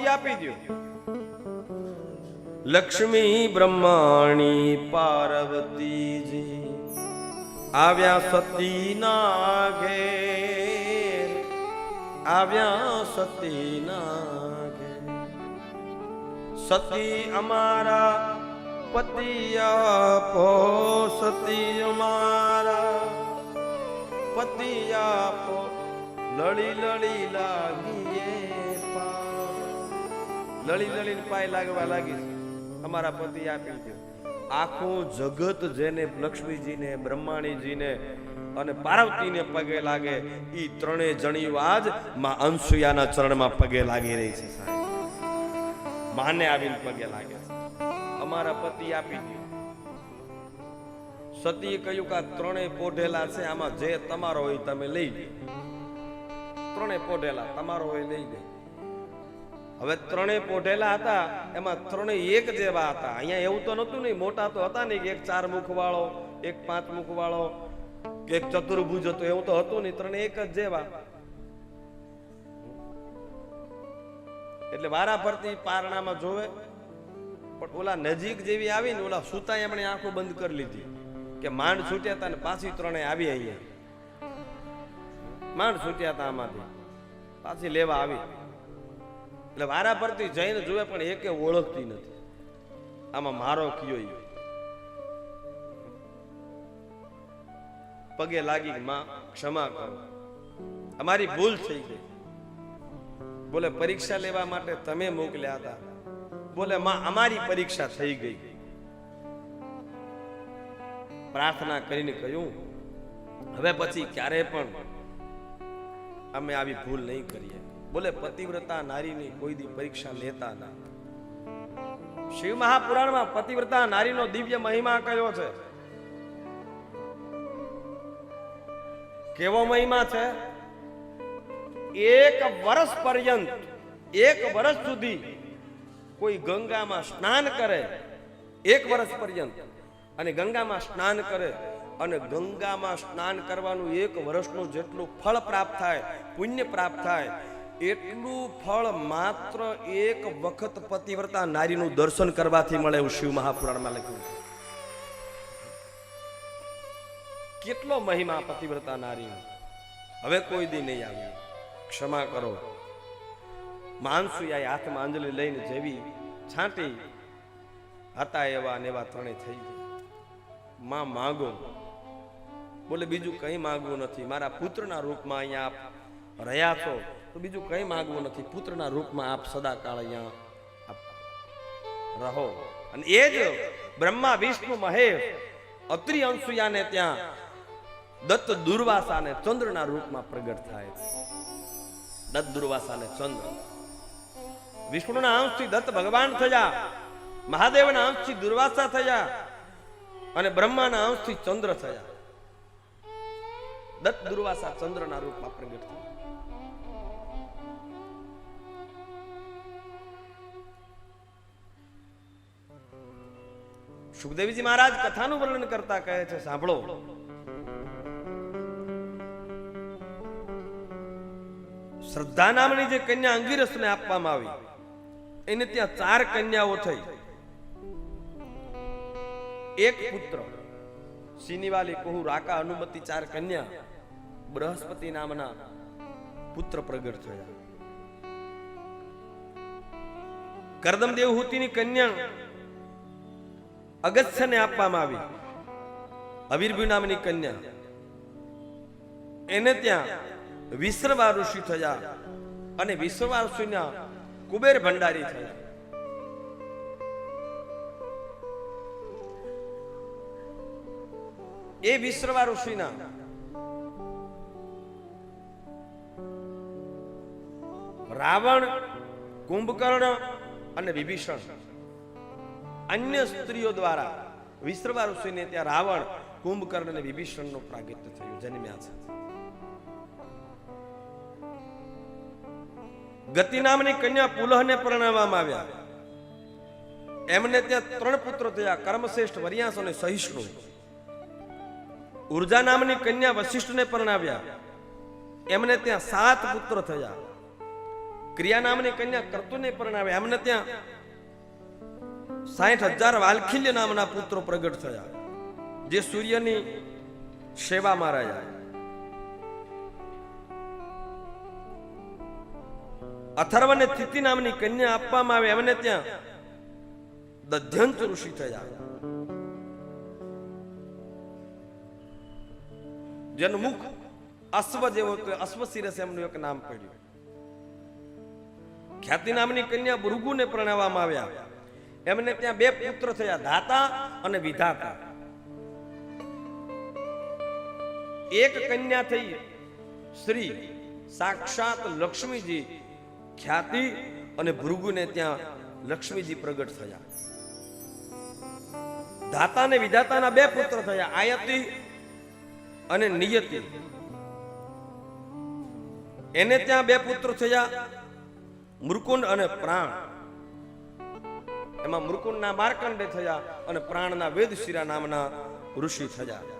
પતિ આપી દો લક્ષ્મી બ્રહ્માણી પાર્વતીજી આવ્યા સતીના ઘેર, આવ્યા સતીના ઘેર સતી અમારા પતિ આપો, સતી અમારા પતિ આપો, લળી લળી લાગીએ પાય. લળી લળીને પાય લાગવા લાગી. અમારા પતિ આપી દે આખું જગત જેને લક્ષ્મીજીને, બ્રહ્માણીજીને અને પાર્વતીને પગે લાગે એ ત્રણેય જણીઓ આજમાં અંશુયાના ચરણમાં પગે લાગી રહી છે માને આવીને પગે લાગે અમારા પતિ આપી દો સતીએ કહ્યું કે આ ત્રણેય પોઢેલા છે, આમાં જે તમારો હોય તમે લઈ લે ત્રણેય પોઢેલા, તમારો હોય લઈ લે હવે ત્રણેય પોઢેલા હતા, એમાં ત્રણેય એક જેવા હતા. અહીંયા એવું તો નહોતું નહીં, મોટા તો હતા નહીં એક ચાર મુખ વાળો એક પાંચ મુખ વાળો એક ચતુર્ભુજ હતો, એવું તો હતું નહીં, ત્રણે એક જ જેવા. એટલે વારા ફરતી પારણામાં જોવે, પણ ઓલા નજીક જેવી આવી ને ઓલા સુતા એમણે આંખો બંધ કરી લીધી, કે માંડ છૂટ્યા હતા ને પાછી ત્રણે આવી અહીંયા. માંડ છૂટ્યા હતા આમાંથી. પાછી લેવા આવી. એટલે વારા પરથી જઈને જુએ પણ એકે ઓળખતી નથી. આમાં મારો કયો પગે લાગી માં, ક્ષમા કરો. અમારી ભૂલ થઈ ગઈ. બોલે, પરીક્ષા લેવા માટે તમે મોકલ્યા હતા. બોલે, માં, અમારી પરીક્ષા થઈ ગઈ. પ્રાર્થના કરીને કહ્યું, હવે પછી ક્યારે પણ અમે આવી ભૂલ નહીં કરીએ. બોલે, પતિવ્રતા નારીની કોઈ દી પરીક્ષા લેતા ના. શિવ મહાપુરાણમાં પતિવ્રતા નારીનો દિવ્ય મહિમા કયો છે? કેવો મહિમા છે? એક વર્ષ પર્યંત, એક વર્ષ સુધી કોઈ ગંગામાં સ્નાન કરે, એક વર્ષ પર્યંત, અને ગંગામાં સ્નાન કરે, અને ગંગામાં સ્નાન કરવાનું એક વર્ષનું જેટલું ફળ પ્રાપ્ત થાય, પુણ્ય પ્રાપ્ત થાય એટલું ફળ માત્ર એક વખત પતિવ્રતા નારીનું દર્શન કરવાથી મળે એવું શિવ મહાપુરાણમાં લખ્યું કેટલો મહિમા પતિવ્રતા નારી હવે કોઈ દી નહીં આવ્યું ક્ષમા કરો. માનસુયાએ હાથમાં અંજલિ લઈને જેવી છાંટી હતા એવા ને એવા ત્રણે થઈ માં માગો. બોલે, બીજું કંઈ માગવું નથી. મારા પુત્રના રૂપમાં અહીંયા રહ્યા છો. તો બીજું કંઈ માગવું નથી. પુત્રના રૂપમાં આપ સદાકાળ અહીંયા રહો. અને એ જ બ્રહ્મા, વિષ્ણુ મહેશ અત્રિ અંશુયાને ત્યાં, દત્ત દુર્વાસાને ચંદ્રના રૂપમાં પ્રગટ થાય દત્ત દુર્વાસાને ચંદ્ર. વિષ્ણુના અંશથી દત્ત ભગવાન થયા, મહાદેવના અંશથી દુર્વાસા થયા, અને બ્રહ્માના અંશથી ચંદ્ર થયા. દત્ત દુર્વાસા ચંદ્રના રૂપમાં પ્રગટ થયા. સુખદેવજી મહારાજ કથાનું વર્ણન કરતા કહે છે, સાંભળો. શ્રદ્ધા નામની જે કન્યા અંગીરસને આપવામાં આવી, એને ત્યાં ચાર કન્યાઓ થઈ. એક પુત્ર સિનિવાલી કહુ રાકા અનુમતિ ચાર કન્યા, બૃહસ્પતિ નામના પુત્ર પ્રગટ થયા. કરદમ દેવહૂતિની કન્યા અગસ્ત્યને આપવામાં આવી. અવીરભુ નામની કન્યા. એને ત્યાં વિશ્રવા ઋષિ થયા અને વિશ્રવા ઋષિના કુબેર ભંડારી થયા. એ વિશ્રવા ઋષિના રાવણ, કુંભકર્ણ અને વિભીષણ અન્ય સ્ત્રીઓ દ્વારા વિશ્રવા ઋષિને ત્યાં રાવણ, કુંભકર્ણ અને વિભીષણનો પ્રાગટ્ય થયું જન્મ્યા છે. ગતિ નામની કન્યા પુલહને પરણાવવામાં આવ્યા. એમને ત્યાં ત્રણ પુત્ર થયા, કર્મશ્રેષ્ઠ, વરિયાસ અને સહિષ્ણુ. ઊર્જા નામની કન્યા વશિષ્ઠને પરણાવ્યા. એમને ત્યાં સાત પુત્ર થયા. ક્રિયા નામની કન્યા કરતુને પરણાવ્યા. એમને ત્યાં સાઠ હજાર વાલખિલ્ય નામના પુત્રો પ્રગટ થયા. જે સૂર્યની સેવામાં રહ્યા અથર્વને તિથિ નામની કન્યા આપવામાં આવે, એમને ત્યાં દધ્યંત ઋષિ થયા. જેનું મુખ અશ્વ જેવો હતો અશ્વ શિરસ એમનું એક નામ પડ્યું. ખ્યાતિ નામની કન્યા ભૃગુને પ્રણાવવામાં આવ્યા. એમને ત્યાં બે પુત્ર થયા, ધાતા અને વિધાતા. એક કન્યા થઈ શ્રી સાક્ષાત લક્ષ્મીજી ખ્યાતિ અને ભૃગુને ત્યાં લક્ષ્મીજી પ્રગટ થયા. ધાતા ને વિધાતાના બે પુત્ર થયા, આયતિ અને નિયતિ. એને ત્યાં બે પુત્ર થયા મૃકુંડ અને પ્રાણ. એમાં મૃકુંડના માર્કંડે થયા અને પ્રાણના વેદશિરા નામના ઋષિ થયા.